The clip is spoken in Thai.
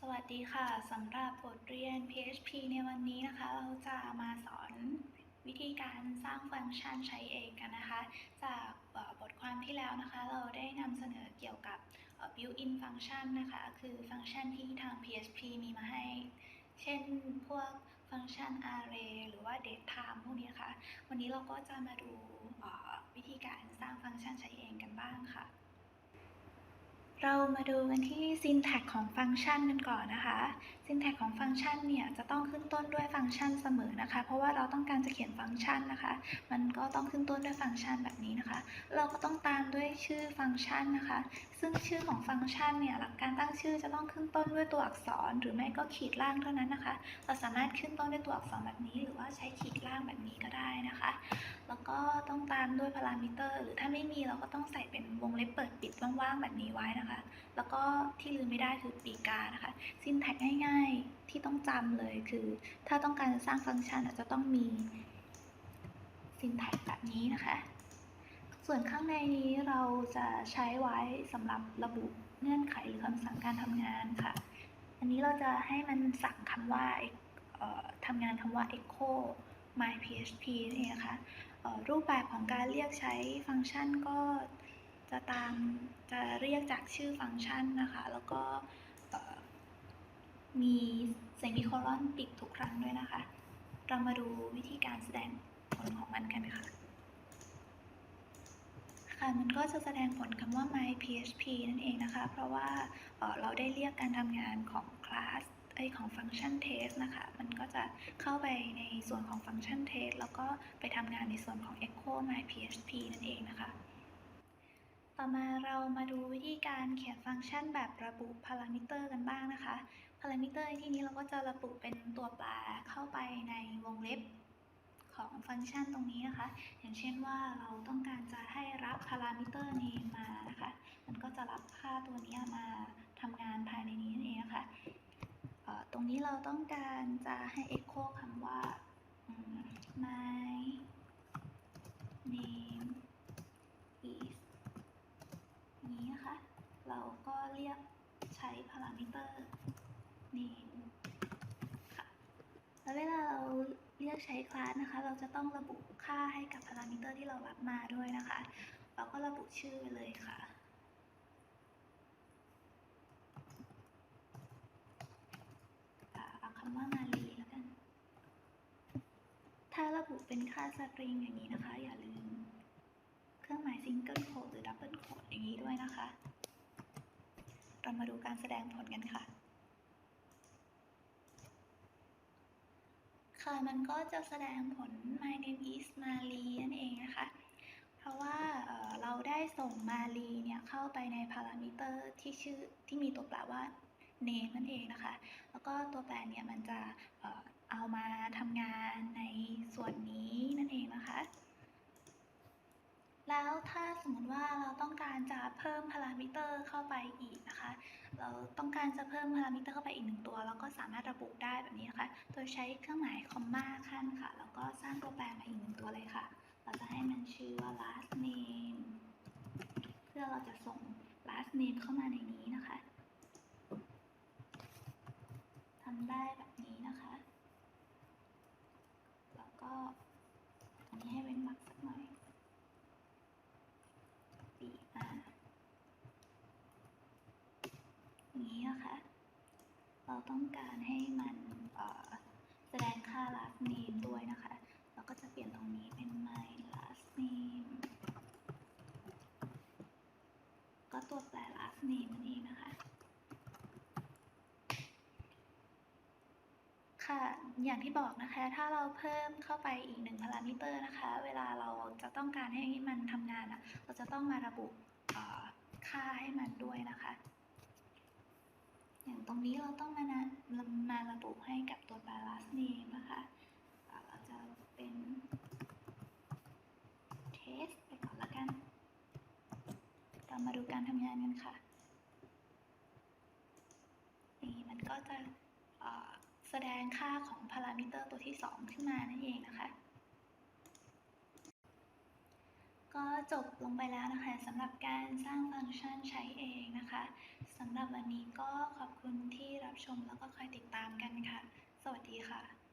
สวัสดีค่ะสำหรับบทเรียน PHP ในวันนี้นะคะ เราจะมาสอนวิธีการสร้างฟังก์ชันใช้เองกันนะคะ จากบทความที่แล้วนะคะ เราได้นำเสนอเกี่ยวกับ built-in function นะคะ คือฟังก์ชันที่ทาง PHP มีมาให้ เช่นพวกฟังก์ชัน array หรือว่า datetime พวกนี้ค่ะ วันนี้เราก็จะมาดูวิธีการสร้างฟังก์ชันใช้เองกันบ้างค่ะ เรามาดูกันที่ syntax ของฟังก์ชันกันก่อนนะคะ syntax ของฟังก์ชันเนี่ยจะต้องขึ้นต้นด้วยฟังก์ชันเสมอนะคะ เพราะว่าเราต้องการจะเขียนฟังก์ชันนะคะ มันก็ต้องขึ้นต้นด้วยฟังก์ชันแบบนี้นะคะ เราก็ต้องตามด้วยชื่อฟังก์ชันนะคะ ซึ่งชื่อของฟังก์ชันเนี่ยหลักการตั้งชื่อจะต้องขึ้นต้นด้วยตัวอักษร หรือไม่ก็ขีดล่างเท่านั้นนะคะ เราสามารถขึ้นต้นด้วยตัวอักษรแบบนี้ หรือว่าใช้ขีดล่างแบบนี้ก็ได้นะคะ แล้วก็ต้องตามด้วยพารามิเตอร์ หรือถ้าไม่มีเราก็ต้องใส่เป็นวงเล็บเปิดปิด ว่างแบบนี้ไว้นะคะ แล้วก็ที่ลืมไม่ได้คือปีกานะคะซินแท็กง่ายๆที่ต้องจำเลยคือ ถ้าต้องการจะสร้างฟังก์ชันอาจจะต้องมีซินแท็กแบบนี้นะคะ ส่วนข้างในนี้เราจะใช้ไว้สำหรับระบุเงื่อนไขหรือคำสั่งการทำงานค่ะ อันนี้เราจะให้มันสั่งคำว่าทำงานคำว่า echo my php นั่นเองนะคะรูปแบบของการเรียกใช้ฟังก์ชันก็ จะตามจะเรียกจากชื่อฟังก์ชันนะคะ แล้วก็มีเซมิโคลอนปิดทุกครั้งด้วยนะคะ เรามาดูวิธีการแสดงผลของมันกันค่ะ ค่ะ มันก็จะแสดงผลคำว่า my php นั่นเองนะคะ เพราะว่าเราได้เรียกการทำงานของคลาสไอของฟังก์ชัน test นะคะ มันก็จะเข้าไปในส่วนของฟังก์ชัน test แล้วก็ไปทำงานในส่วนของ echo my php นั่นเอง ต่อมาเรามาดูวิธีการเขียนฟังก์ชันแบบระบุพารามิเตอร์กันบ้างนะคะ พารามิเตอร์ที่นี้เราก็จะระบุเป็นตัวแปรเข้าไปในวงเล็บของฟังก์ชันตรงนี้นะคะ อย่างเช่นว่าเราต้องการจะให้รับพารามิเตอร์นี้มานะคะ มันก็จะรับค่าตัวนี้มาทำงานภายในนี้นั่นเองนะคะเอ่อตรงนี้เราต้องการจะให้ echo คำว่า my name is เราก็เรียกใช้พารามิเตอร์ name ค่ะ แล้วเวลาเราเรียกใช้คลาสนะคะ เราจะต้องระบุค่าให้กับพารามิเตอร์ที่เรารับมาด้วยนะคะ เราก็ระบุชื่อไปเลยค่ะเอาคำว่ามารีแล้วกัน ถ้าระบุเป็นค่าสตริงอย่างนี้นะคะ อย่าลืม เครื่องหมายซิงเกิลโคดหรือดับเบิลโคดอย่างนี้ด้วยนะคะ เรามาดูการแสดงผลกันค่ะ ค่ะ มันก็จะแสดงผล my name is Mali นั่นเองนะคะ เพราะว่าเราได้ส่ง Mali เนี่ยเข้าไปในพารามิเตอร์ที่ชื่อที่มีตัวแปรว่า name นั่นเองนะคะ แล้วก็ตัวแปรเนี่ยมันจะเอามาทำงานในส่วนนี้เองนะคะ แล้วถ้าสมมติว่าเราต้องการจะเพิ่มพารามิเตอร์เข้าไปอีกนะคะ เราต้องการจะเพิ่มพารามิเตอร์เข้าไปอีกหนึ่งตัวแล้วก็สามารถระบุได้แบบนี้นะคะ โดยใช้เครื่องหมายคอมมาขั้นค่ะ แล้วก็สร้างตัวแปรมาอีกหนึ่งตัวเลยค่ะ เราจะให้มันชื่อว่า last name เพื่อเราจะส่ง last name เข้ามาในนี้นะคะทำได้แบบนี้นะคะ แล้วก็อันนี้ให้เว้นวรรคสักหน่อย B R อย่าง นี้นะคะเราต้องการให้มันแสดงค่า last name ด้วยนะคะ เราก็จะเปลี่ยนตรงนี้เป็น my last name ก็ตัวแปร last name นั่นเองนะคะ ค่ะ อย่างที่บอกนะคะ ถ้าเราเพิ่มเข้าไปอีกหนึ่งพารามิเตอร์นะคะ เวลาเราจะต้องการให้มันทำงานอะเราจะต้องมาระบุค่าให้มันด้วยนะคะ รงนี้เราต้องมานะมาระบุให้กับตัวแปร last name นะคะเราจะเป็น test ไปก่อนละกันเรามาดูการทำงานกันค่ะ นี่มันก็จะแสดงค่าของพารามิเตอร์ตัวที่ 2 ขึ้นมานั่นเองนะคะ ก็จบลงไปแล้วนะคะสำหรับการสร้างฟังก์ชันใช้เองนะคะ สำหรับวันนี้ก็ขอบคุณที่รับชมแล้วก็คอยติดตามกันค่ะ สวัสดีค่ะ